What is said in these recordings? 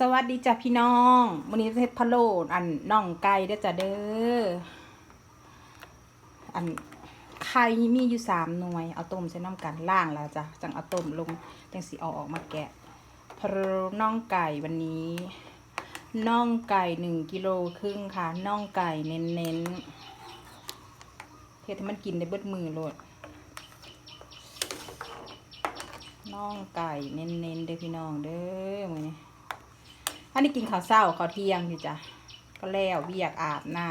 สวัสดีจ้ะพี่น้องวันนี้เฮ็ดพะโล้อันน่องไก่เด้อจ้ะเด้อ อันไข่มีอยู่สามหน่วย เอาต้มใส่น้ำกันล่างแล้วจ้ะ จังเอาต้มลง จังสีเอาออกมาแกะพะโล้น่องไก่วันนี้น่องไก่หนึ่งกิโลครึ่งค่ะน่องไก่เน้นเน้นเฮ็ดให้มันกินได้เบิดมือโลดน่องไก่เน้นๆเด้อพี่น้องเด้อมือนี้ อันนี้กินข้าวเช้าข้าวเที่ยงอยู่จ้ะก็แล้วเบียกอาบน้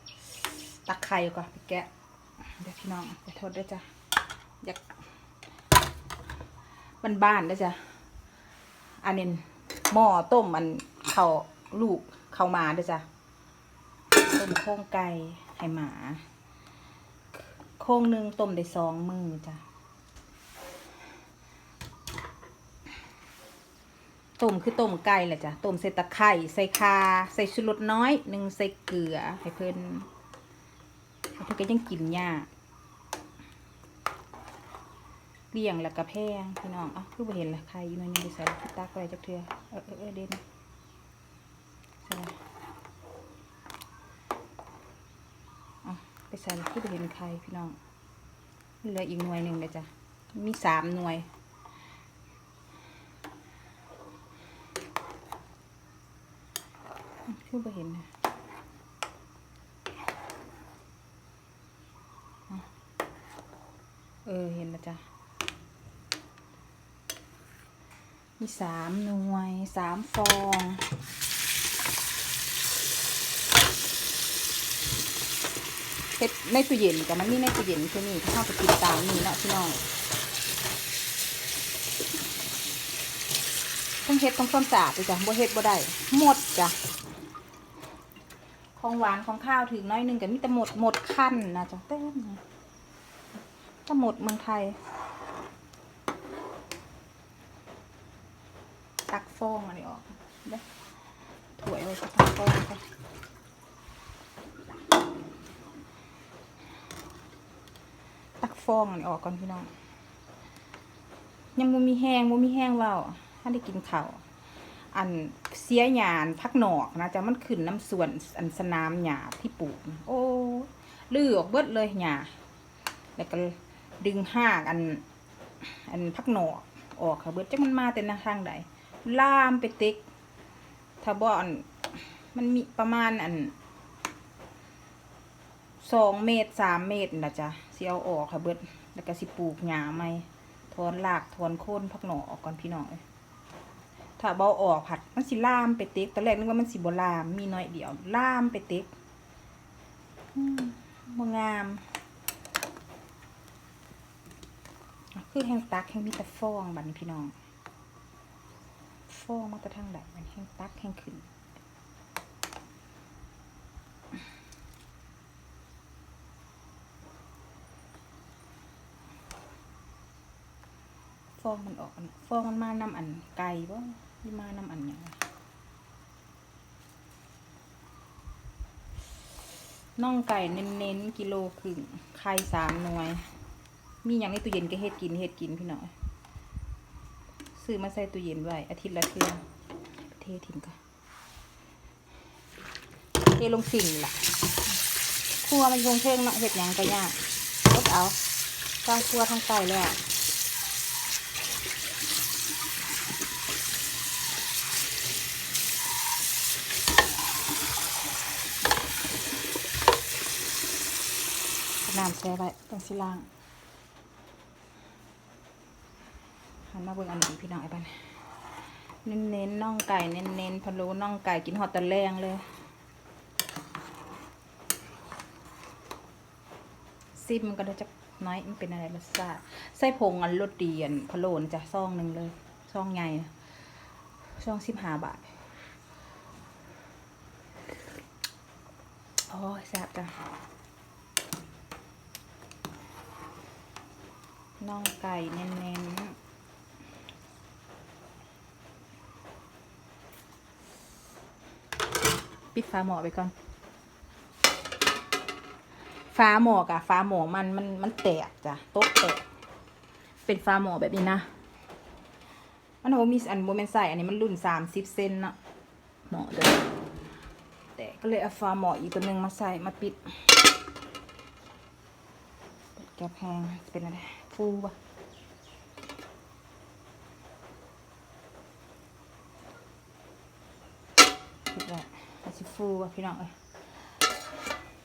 ำตักไข่ก่อนไปแกะเดี๋ยวพี่น้องไปโทษด้วยจ้ะอยากบ้านๆด้วยจ้ะอันนี้หม้อต้มมันเขาลูกเขามาด้วยจ้ะต้มโค้งไก่ให้หมา โค้งหนึ่งต้มได้สองมือจ้ะ ต้มคือต้มไก่แหละจ้ะต้มใส่ตะไคร้ใส่คาใส่ชูรสน้อยหนึ่งใส่เกลือให้เพิ่นเพิ่นก็ยังกินยากเลี้ยงแล้วก็แพงพี่น้องอ้าคือบ่เห็นละใครอยู่หน้อยนึงไปใส่ที่ตักไว้จักเทื่อเออเออเออเด่นใส่เอาไปใส่คือบ่เห็นใครพี่น้องเหลืออีกหน่วยหนึ่งเลยจ้ะมีสามหน่วย คือบ่เห็นนะเออเห็นแล้วจ้ะมีสามหน่วยสามฟองเฮ็ดในตู้เย็นกับมันมีในตู้เย็นคือนี่ถ้าเข้าไปกินตามนี่เนาะพี่น้องต้องเฮ็ดต้องความสะอาดด้วยจ้ะบ่เฮ็ดบ่ได้หมดจ้ะ ของหวานของข้าวถึงน้อยหนึงกับมีแต่หมดหมดขั้นนะจ๊ะเต้มนะถ้าหมดเมืองไทย ตักฟองอันนี้ออกได้ถ้วยไว้สักตักฟองก่อนตักฟองอันนี้ออกก่อนพี่น้องยังบ่มีแห้งบ่มีแห้งเว่าถ้าได้กินข้าว อันเสียหยานพักหนอกนะจะมันขึ้นน้ำส่วนอันสนามหญ้าที่ปลูก โอ้ลือออกเบิดเลยหญ้าแล้วก็ดึงหากอัน อันพักหนอกออกค่ะเบิดจักมันมาแต่นทางใดล่ามไปเต็กถ้าบ่อนมันมีประมาณอันสองเมตรสามเมตรนะจ๊ะเสิเอาออกค่ะเบิดแล้วก็สิปลูกหญ้าใหม่ถอนรากถอนโคนพักหนอกออกก่อนพี่น้องเอ้ย ถ้าเบาออกผัดมันสิล่ามไปเต็กตอนแรกนึกว่ามันสิบ่ลาม มีน้อยเดียวล่ามไปเต็กอืมบ่งามอะคือแห้งตักแห้งมีแต่ฟองบัดนี้พี่น้อง ฟองมาแต่ทางไหนมันแห้งตักแห้งขึ้นฟองมันออกอันฟองมันมานำอันไก่บ่ หรือมานำอันยังน่องไก่เน้นๆกิโลครึ่งไข่สามหน่วย มีอย่างในตู้เย็นก็เฮ็ดกินเฮ็ดกินพี่หน้อยซื้อมาใส่ตู้เย็นไว้อาทิตย์ละเทื่อเททิ้งก่อนเทลงสิ่งล่ะครัวมันคงเชิงเนาะเฮ็ดหยังก็ยากลดเอาสร้างครัวทั้งไก่แล้ว น้ำแช่ไว้ต้องสิล่างหันมาเบิ่งอันนี้พี่น้องไอ้บ้านเน้นเน้นน่องไก่เน้นเน้นพะโล้น่องไก่กินหอดตะแรงเลยซิมก็จักน้อยมันเป็นอะไรรสชาติใส่ผงอันรสดีอันพะโล้นจ้ะซองหนึ่งเลยซองใหญ่ซองสิบห้าบาทโอ้แซ่บจ้ะ น่องไก่เน้นๆปิดฝาหม้อไปก่อนฟ้าหม้อกะฟ้าหม้อมันมันมันแตกจ้ะโต๊ะแตก เป็นฟ้าหม้อแบบนี้นะ มันมันโอมีอันโมเมนใส่อันนี้มันรุ่นสามสิบเซนนะเหมาะเลยแต่ก็เลยเอาฟ้าหมาะอีกตัวหนึ่งมาใส่มาปิด เปิดแก๊บแพงจะเป็นอะไร ฟูปะปิดไว้มันสิฟูปะพี่น้องเอ้ย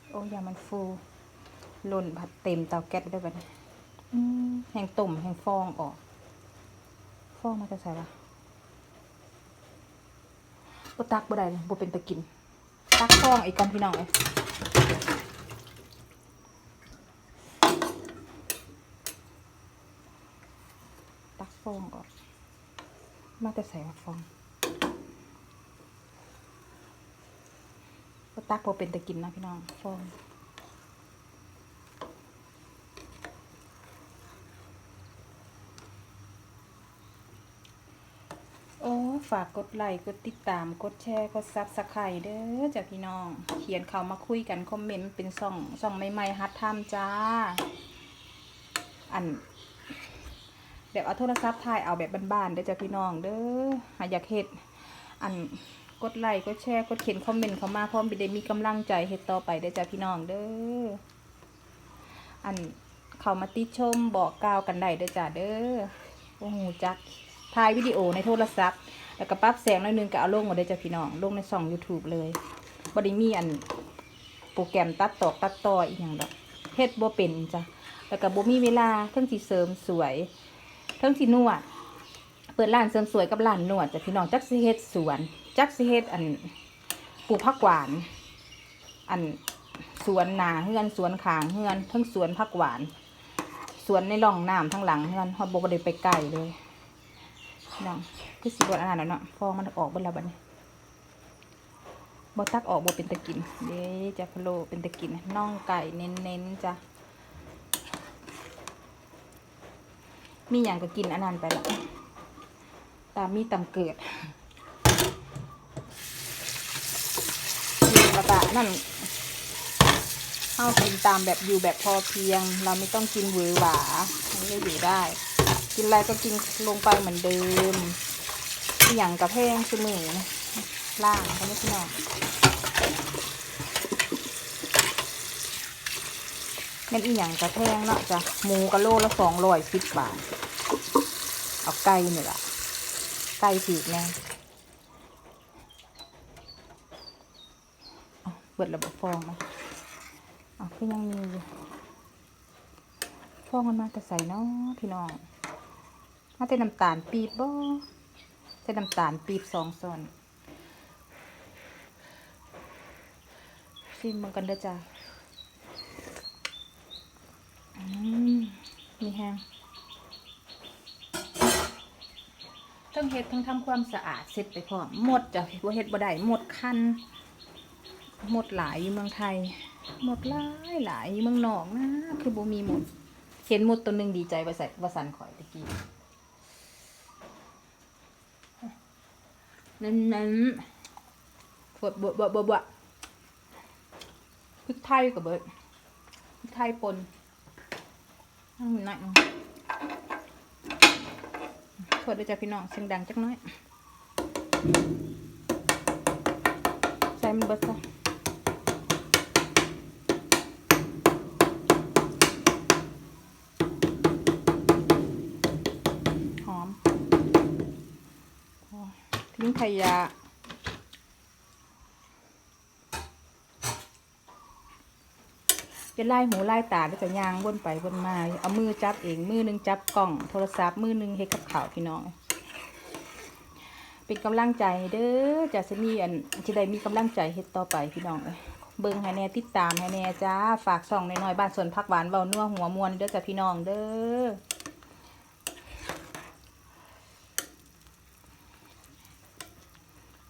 โอ้ยอย่ามันฟูหล่นผัดเต็มเตาแก๊สได้ปะเนี่ยอืมแห้งตุ่มแห้งฟองออก ฟองมาจะใส่ละบ่ตักบ่ได้เลยบ่เป็นตะกิน ตักฟองอีกก่อนพี่น้องเอ้ยตักฟ องก่อนมาจะใส่ฟองบ่ตักบ่เป็นตะกินนะพี่น้องฟองโอ้ฝากกดไลค์กดติดตามกดแชร์กดซับสไครต์เด้อจ้ะพี่น้อง เขียนเขามาคุยกัน คอมเมนต์เป็นส่องส่องใหม่ๆฮัดทำจ้า อัน แบบเอาโทรศัพท์ถ่ายเอาแบบบ้านๆเด้อจ้ะพี่น้องเด้อหาอยากเฮ็ดอันกดไลค์กดแชร์กดเขียนคอมเมนต์เข้ามาพร้อมไปได้มีกำลังใจเฮ็ดต่อไปเด้อจ้ะพี่น้องเด้ออันเข้ามาติชมบอกกล่าวกันได้เด้อจ้ะเด้อโอ้โหจักถ่ายวิดีโอในโทรศัพท์แล้วก็ปรับแสงหน่อยนึงก็เอาลงมาได้จ้ะพี่น้องลงในช่อง YouTube เลยบไดิมีอันโปรแกรมตัดต่อตัดต่ออีกอย่างดอกเฮ็ดบ่เป็นจ้ะแล้วก็บ่มีเวลาเทั้งสิเสริมสวย ทั้งสินวด เปิดร้านเสริมสวยกับร้านนวดจ้ะพี่น้องจักสิเฮ็ดสวน จักสิเฮ็ดอันปลูกผักหวาน อันสวนนาเฮือนสวนขางเฮือนทั้งสวนผักหวานสวนในร่องน้ำทั้งหลังเฮือนฮอดบ่ได้ไปไกลเลยน้องคือสีบดอันนั้นแล้วเนาะฟองมันออกบนแล้วบันี้บตักออกบอเป็นตะกินเด้จะพะโลเป็นตะกินน่องไก่เน้นๆจ้ะ มีอย่างก็กินอันนั้นไปละตามมีตำเกิดแล้วก็นั่นเข้ากินตามแบบอยู่แบบพอเพียง เราไม่ต้องกินหวือหวามันก็อยู่ได้ กินอะไรก็กินลงไปเหมือนเดิมอย่างกระแพงเสมอล่างเขาไม่ใช่หรอก แม่นอีหยังกระแพงเนาะจ้ะหมูกะโลละสองร้อยสิบบาท เอาไก่นี่ล่ะไก่ผีกแน่เอาเบิดระบบฟองไหมเอาก็ยังมีอยู่ฟองมันมาแต่ใส่เนาะพี่น้องมาแต่น้ำตาลปีบบ่ใส่น้ำตาลปีบสองส่วนชิมมันกันเด้อจ้า มีแฮงทั้งเฮ็ดทั้งทำความสะอาดเสร็จไปพร้อมหมดจ้ะบ่เฮ็ดบ่ได้หมดคันหมดหลายอยู่เมืองไทย หมดหลายหลายอยู่เมืองนอกนะคือบ่มีหมดเห็นหมดตัวหนึ่งดีใจว่าใส่ว่าสันข่อยตะกี้นั้นนั้นบดบบดบดบพริกไทยกับเบิดพริกไทยปน นั่งหน่อยนึงโทษด้วยจ้ะพี่น้องเสียงดังจักน้อย ใส่มันเบิดซะหอมทิ้งขยะ จะไล่หูไล่ตาแล้วจะยางวนไปวนมา เอามือจับเองมือหนึงจับกล่องโทรศัพท์มือหนึงเฮ็ดกับข่าวพี่น้อง เป็นกำลังใจเด้อจะสมีอันจะได้มีกำลังใจเฮ็ดต่อไปพี่น้องเอ้ยเบิ่งให้แน่ติดตามให้แน่จ้าฝากส่องน้อยๆบ้านสวนพักหวานเบานัวหัวมวนเด้อจ้ะพี่น้องเด้อ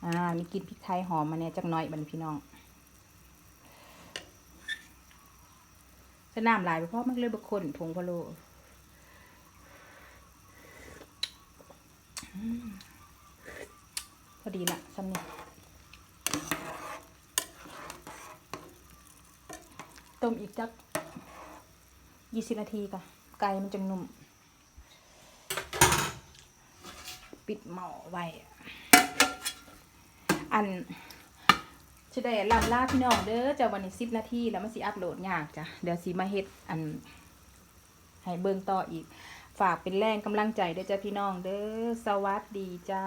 อ่ามีกินพริกไทยหอมมาเน่จักหน้อยบันพี่น้อง จะน้ำลายไปเพราะมันเลยบกคนผงพะโลพอดีละสำเนียต้มอีกจักยี่สิบนาทีก่ะ ไก่มันจะนุ่ม ปิดหม้อไว้ อัน จะได้ลำลาพี่น้องเด้อจะวันนี้สิบนาทีแล้วมันสิอัพโหลดยากจ้ะเดี๋ยวสิมาเฮ็ดอันให้เบิ่งต่ออีก ฝากเป็นแรงกำลังใจเด้อจ้ะพี่น้องเด้อสวัสดีจ้า